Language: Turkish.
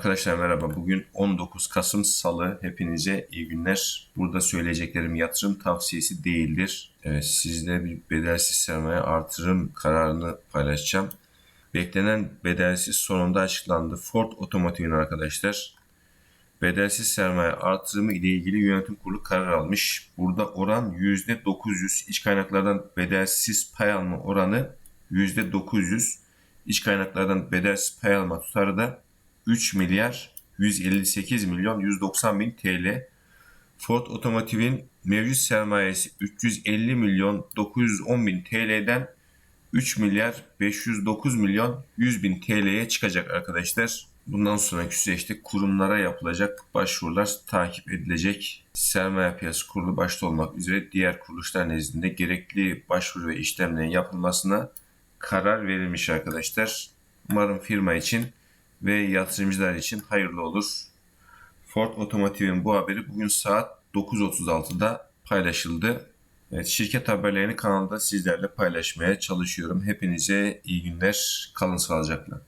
Arkadaşlar merhaba. Bugün 19 Kasım Salı. Hepinize iyi günler. Burada söyleyeceklerim yatırım tavsiyesi değildir. Evet, sizle bir bedelsiz sermaye artırım kararını paylaşacağım. Beklenen bedelsiz sonunda açıklandı. Ford Otomotiv'in arkadaşlar bedelsiz sermaye artırımı ile ilgili yönetim kurulu karar almış. Burada oran %900. İç kaynaklardan bedelsiz pay alma oranı %900. İç kaynaklardan bedelsiz pay alma tutarı da 3 milyar 158 milyon 190 bin TL. Ford Otomotiv'in mevcut sermayesi 350 milyon 910 bin TL'den 3 milyar 509 milyon 100 bin TL'ye çıkacak arkadaşlar. Bundan sonraki süreçte kurumlara yapılacak başvurular takip edilecek. Sermaye Piyasası Kurulu başta olmak üzere diğer kuruluşlar nezdinde gerekli başvuru ve işlemlerin yapılmasına karar verilmiş arkadaşlar. Umarım firma için ve yatırımcılar için hayırlı olur. Ford Otomotiv'in bu haberi bugün saat 9.36'da paylaşıldı. Evet, şirket haberlerini kanalda sizlerle paylaşmaya çalışıyorum. Hepinize iyi günler. Kalın sağlıcakla.